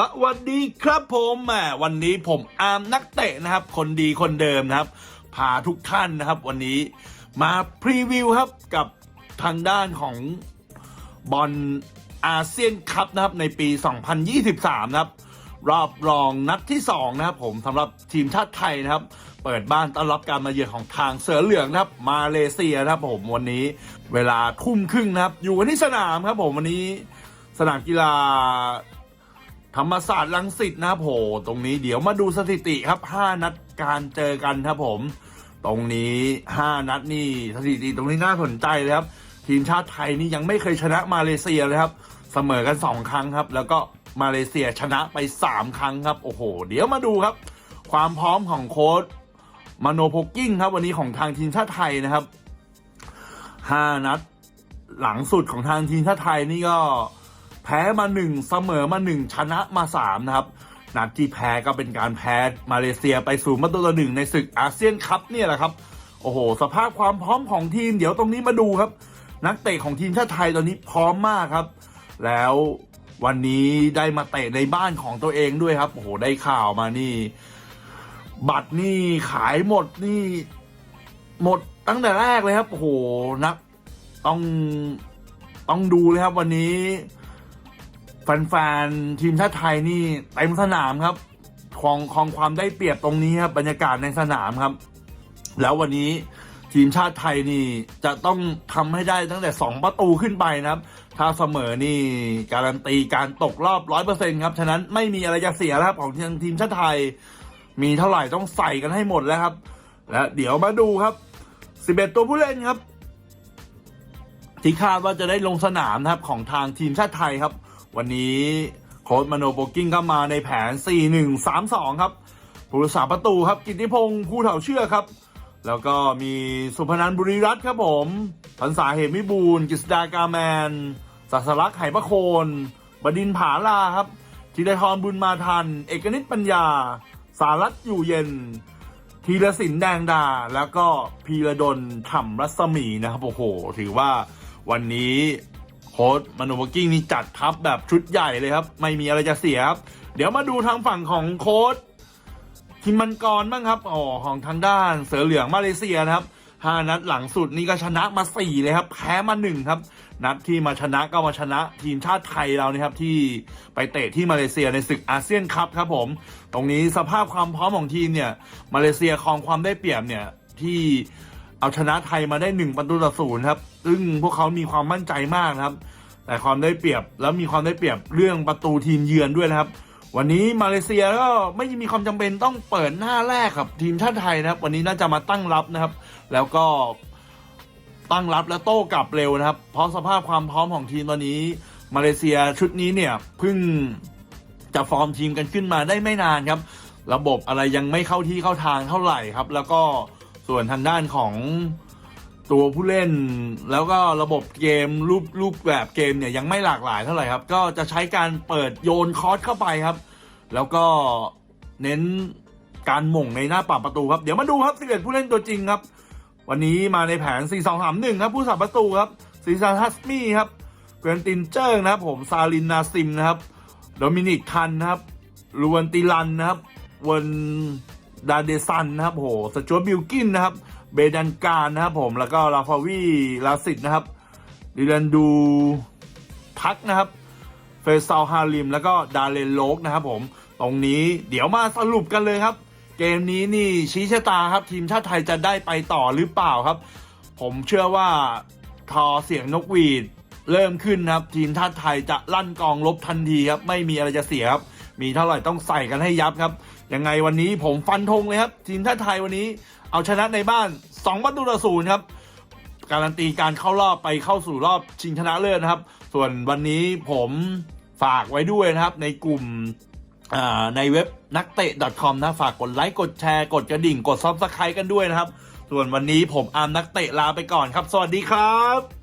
สวัสดีครับผมแหมวันนี้ผมอาร์มนักเตะนะครับ คนดีคนเดิมนะครับพาทุกท่านนะครับ วันนี้มาพรีวิวครับกับทางด้านของบอลอาเซียนคัพนะครับ ในปี 2023 นะครับ รอบรองนัดที่ 2 นะครับ ผมสำหรับทีมชาติไทยนะครับ เปิดบ้านต้อนรับการมาเยือนของทางเสือเหลืองนะครับ มาเลเซียนะครับผมวันนี้เวลาทุ่มครึ่งนะครับ อยู่กันที่สนามครับผมวันนี้สนามกีฬา ธรรมศาสตร์ลังสิตนะโหตรงนี้เดี๋ยวมาดูสถิติครับ 5 นัดการเจอกันครับผม ตรงนี้ 5 นัดนี่สถิติตรงนี้น่าสนใจเลยครับ ทีมชาติไทยนี่ยังไม่เคยชนะมาเลเซียเลยครับ เสมอกัน 2 ครั้งครับ แล้วก็มาเลเซียชนะไป 3 ครั้งครับ โอ้โห เดี๋ยวมาดูครับ ความพร้อมของโค้ชมโนโพกกิ้งครับวันนี้ของทางทีมชาติไทยนะครับ 5 นัดหลังสุดของทางทีมชาติไทยนี่ก็ แพ้มาหนึ่งเสมอมาหนึ่งชนะมาสามนะครับนัดที่แพ้ก็เป็นการแพ้มาเลเซียไปสู่มาตัวหนึ่งในศึกอาเซียนคัพเนี่ยแหละครับ โอ้โห สภาพความพร้อมของทีมเดี๋ยวตรงนี้มาดูครับ นักเตะของทีมชาติไทยตอนนี้พร้อมมากครับ แล้ววันนี้ได้มาเตะในบ้านของตัวเองด้วยครับโอ้โหได้ข่าวมานี่ บัตรนี่ขายหมดนี่ หมดตั้งแต่แรกเลยครับโอ้โหนักต้องต้องดูเลยครับวันนี้ แฟนๆทีมชาติไทยนี่เต็มสนามครับครองครองความได้เปรียบตรงนี้ครับบรรยากาศในสนามครับ แล้ววันนี้ทีมชาติไทยนี่จะต้องทำให้ได้ตั้งแต่ 2 ประตูขึ้นไปนะครับ ถ้าเสมอนี่การันตีการตกรอบ100%ครับ ฉะนั้นไม่มีอะไรจะเสียแล้วครับของทางทีมชาติไทย มีเท่าไหร่ต้องใส่กันให้หมดแล้วครับ และเดี๋ยวมาดูครับ 11 ตัวผู้เล่นครับ ที่คาดว่าจะได้ลงสนามนะครับของทางทีมชาติไทยครับ วันนี้โค้ชมโนโปกิ้งก็มาในแผน 4-1-3-2 ครับผู้รักษาประตูครับ กิติพงศ์ผู้เถาเชื่อครับ แล้วก็มีสุพนันบุรีรัตน์ครับผมพันษาเหมิบูลกฤษดากาแมนสัสลักษ์ไหประโคน บดินผาลาครับธีรทรบุญมาทัน เอกนิตปัญญา สารัตน์อยู่เย็นธีรศิลป์แดงดา แล้วก็พีระดลฉ่ำรัศมีนะครับโอ้โห ถือว่าวันนี้ โค้ชมาโนวกิ้งนี่จัดทัพแบบชุดใหญ่เลยครับ ไม่มีอะไรจะเสียครับ เดี๋ยวมาดูทางฝั่งของโค้ชทิมมันกรบ้างครับอ๋อของทางด้านเสือเหลืองมาเลเซียนะครับห้านัดหลังสุดนี่ก็ชนะมาสี่เลยครับ แพ้มาหนึ่งครับ นัดที่มาชนะก็มาชนะทีมชาติไทยเรานะครับที่ไปเตะที่มาเลเซียในศึกอาเซียนคัพครับผม ตรงนี้สภาพความพร้อมของทีมเนี่ย มาเลเซียครองความได้เปรียบเนี่ยที่ เอาชนะไทยมาได้หนึ่งประตูต่อศูนย์ครับซึ่งพวกเขามีความมั่นใจมากนะครับ แต่ความได้เปรียบแล้วมีความได้เปรียบเรื่องประตูทีมเยือนด้วยนะครับ วันนี้มาเลเซียก็ไม่มีความจำเป็นต้องเปิดหน้าแรกครับ ทีมชาติไทยนะครับ วันนี้น่าจะมาตั้งรับนะครับ แล้วก็ตั้งรับและโต้กลับเร็วนะครับ เพราะสภาพความพร้อมของทีมตอนนี้ มาเลเซียชุดนี้เนี่ยเพิ่งจะฟอร์มทีมกันขึ้นมาได้ไม่นานครับ ระบบอะไรยังไม่เข้าที่เข้าทางเท่าไหร่ครับ แล้วก็ ส่วนทางด้านของตัวผู้เล่น แล้วก็ระบบเกมรูปรูปแบบเกมเนี่ยยังไม่หลากหลายเท่าไหร่ครับ ก็จะใช้การเปิดโยนคอร์สเข้าไปครับ แล้วก็เน้นการหม่งในหน้าปากประตูครับ เดี๋ยวมาดูครับ11ผู้เล่นตัวจริงครับ วันนี้มาในแผน 4-2-3-1 ครับผู้สับประตูครับซีซานฮัสมี่ครับเกวนตินเจอร์นะครับผมซาลินนาซิมนะครับโดมินิกทันนะครับลูวันติลันนะครับวัน ดาเดซันนะครับโหสจวตบิลกินนะครับ เบดันการนะครับผมแล้วก็ลาฟาวีลาสิตนะครับดิลันดูทักนะครับ เฟซาลฮาริม แล้วก็ดาเลนโลกนะครับผม ตรงนี้เดี๋ยวมาสรุปกันเลยครับ เกมนี้นี่ชี้ชะตาครับ ทีมชาติไทยจะได้ไปต่อหรือเปล่าครับ ผมเชื่อว่าทอเสียงนกหวีดเริ่มขึ้นนะครับ ทีมชาติไทยจะลั่นกองลบทันทีครับ ไม่มีอะไรจะเสียครับ มีเท่าไหร่ต้องใส่กันให้ยับครับ ยังไงวันนี้ผมฟันธงเลยครับทีมชาติไทยวันนี้เอาชนะในบ้าน2ประตูต่อศูนย์ครับการันตีการเข้ารอบไปเข้าสู่รอบชิงชนะเลิศนะครับ ส่วนวันนี้ผมฝากไว้ด้วยนะครับ ในกลุ่มในเว็บนักเตะ .com นะฝากกดไลค์กดแชร์กดกระดิ่งกดซับสไครต์กันด้วยนะครับ ส่วนวันนี้ผมอาร์มนักเตะลาไปก่อนครับ สวัสดีครับ